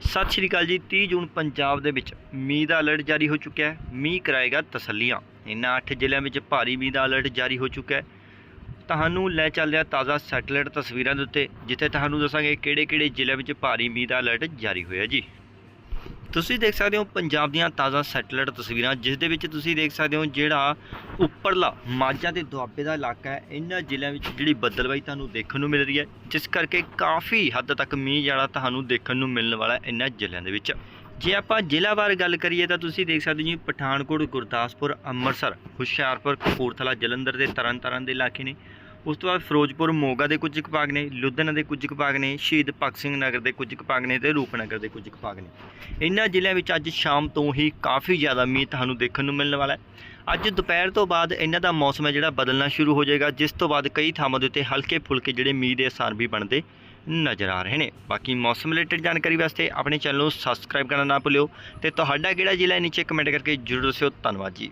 ਸਤਿ ਸ਼੍ਰੀ ਅਕਾਲ ਜੀ 30 ਜੂਨ ਪੰਜਾਬ ਦੇ ਵਿੱਚ ਮੀਂਹ ਦਾ ਅਲਰਟ ਜਾਰੀ ਹੋ ਚੁੱਕਿਆ ਹੈ। ਮੀਂਹ ਕਰਾਏਗਾ ਤਸੱਲੀਆਂ। ਇਨ੍ਹਾਂ 8 ਜ਼ਿਲ੍ਹਿਆਂ ਵਿੱਚ ਭਾਰੀ ਮੀਂਹ ਦਾ ਅਲਰਟ ਜਾਰੀ ਹੋ ਚੁੱਕਿਆ ਹੈ। ਤੁਹਾਨੂੰ ਲੈ ਚੱਲਦੇ ਹਾਂ ਤਾਜ਼ਾ ਸੈਟੇਲਾਈਟ ਤਸਵੀਰਾਂ ਦੇ ਉੱਤੇ, ਜਿੱਥੇ ਤੁਹਾਨੂੰ ਦੱਸਾਂਗੇ ਕਿਹੜੇ-ਕਿਹੜੇ ਜ਼ਿਲ੍ਹਿਆਂ ਵਿੱਚ ਭਾਰੀ ਮੀਂਹ ਦਾ ਅਲਰਟ ਜਾਰੀ ਹੋਇਆ ਜੀ। ਤੁਸੀਂ ਦੇਖ ਸਕਦੇ ਹੋ ਪੰਜਾਬ ਦੀਆਂ ਤਾਜ਼ਾ ਸੈਟੇਲਾਈਟ ਤਸਵੀਰਾਂ, ਜਿਸ ਦੇ ਵਿੱਚ ਤੁਸੀਂ ਦੇਖ ਸਕਦੇ ਹੋ ਜਿਹੜਾ ਉੱਪਰਲਾ ਮਾਝਾ ਤੇ ਦੁਆਬੇ ਦਾ ਇਲਾਕਾ ਹੈ। ਇਹਨਾਂ ਜ਼ਿਲ੍ਹਿਆਂ ਵਿੱਚ ਜਿਹੜੀ ਬੱਦਲਬਾਈ ਤੁਹਾਨੂੰ ਦੇਖਣ ਨੂੰ ਮਿਲ ਰਹੀ ਹੈ, ਜਿਸ ਕਰਕੇ ਕਾਫੀ ਹੱਦ ਤੱਕ ਮੀਂਹ ਜਿਹੜਾ ਤੁਹਾਨੂੰ ਦੇਖਣ ਨੂੰ ਮਿਲਣ ਵਾਲਾ ਇਹਨਾਂ ਜ਼ਿਲ੍ਹਿਆਂ ਦੇ ਵਿੱਚ। ਜੇ ਆਪਾਂ ਜ਼ਿਲ੍ਹਾਵਾਰ ਗੱਲ ਕਰੀਏ ਤਾਂ ਤੁਸੀਂ ਦੇਖ ਸਕਦੇ ਹੋ ਜੀ, ਪਠਾਨਕੋਟ, ਗੁਰਦਾਸਪੁਰ, ਅੰਮ੍ਰਿਤਸਰ, ਹੁਸ਼ਿਆਰਪੁਰ, ਕਪੂਰਥਲਾ, ਜਲੰਧਰ ਦੇ ਤਰਨਤਾਰਨ ਦੇ ਇਲਾਕੇ ਨੇ। ਉਸ ਤੋਂ ਬਾਅਦ ਫਿਰੋਜ਼ਪੁਰ ਮੋਗਾ ਦੇ ਕੁਝ ਕੁ ਭਾਗ ਨੇ, ਲੁਧਿਆਣਾ ਦੇ ਕੁਝ ਕੁ ਭਾਗ ਨੇ, ਸ਼ਹੀਦ ਭਗਤ ਸਿੰਘ ਨਗਰ ਦੇ ਕੁਝ ਕੁ ਭਾਗ ਨੇ ਤੇ ਰੂਪਨਗਰ ਦੇ ਕੁਝ ਕੁ ਭਾਗ ਨੇ। ਇਹਨਾਂ ਜ਼ਿਲ੍ਹਿਆਂ ਵਿੱਚ ਅੱਜ ਸ਼ਾਮ ਤੋਂ ਹੀ ਕਾਫੀ ਜ਼ਿਆਦਾ ਮੀਂਹ ਤੁਹਾਨੂੰ ਦੇਖਣ ਨੂੰ ਮਿਲਣ ਵਾਲਾ ਹੈ। ਅੱਜ ਦੁਪਹਿਰ ਤੋਂ ਬਾਅਦ ਇਹਨਾਂ ਦਾ ਮੌਸਮ ਹੈ ਜਿਹੜਾ ਬਦਲਣਾ ਸ਼ੁਰੂ ਹੋ ਜਾਏਗਾ, ਜਿਸ ਤੋਂ ਬਾਅਦ ਕਈ ਥਾਵਾਂ ਦੇ ਉੱਤੇ ਹਲਕੇ ਫੁਲਕੇ ਜਿਹੜੇ ਮੀਂਹ ਦੇ ਅਸਾਰ ਵੀ ਬਣਦੇ ਨਜ਼ਰ ਆ ਰਹੇ ਨੇ। ਬਾਕੀ ਮੌਸਮ ਰਿਲੇਟਡ ਜਾਣਕਾਰੀ ਵਾਸਤੇ ਆਪਣੇ ਚੈਨਲ ਨੂੰ ਸਬਸਕ੍ਰਾਈਬ ਕਰਨਾ ਨਾ ਭੁੱਲਿਓ ਤੇ ਤੁਹਾਡਾ ਕਿਹੜਾ ਜ਼ਿਲ੍ਹਾ ਹੈ, ਨੀਚੇ ਕਮੈਂਟ ਕਰਕੇ ਜਰੂਰ ਦੱਸਿਓ। ਧੰਨਵਾਦ ਜੀ।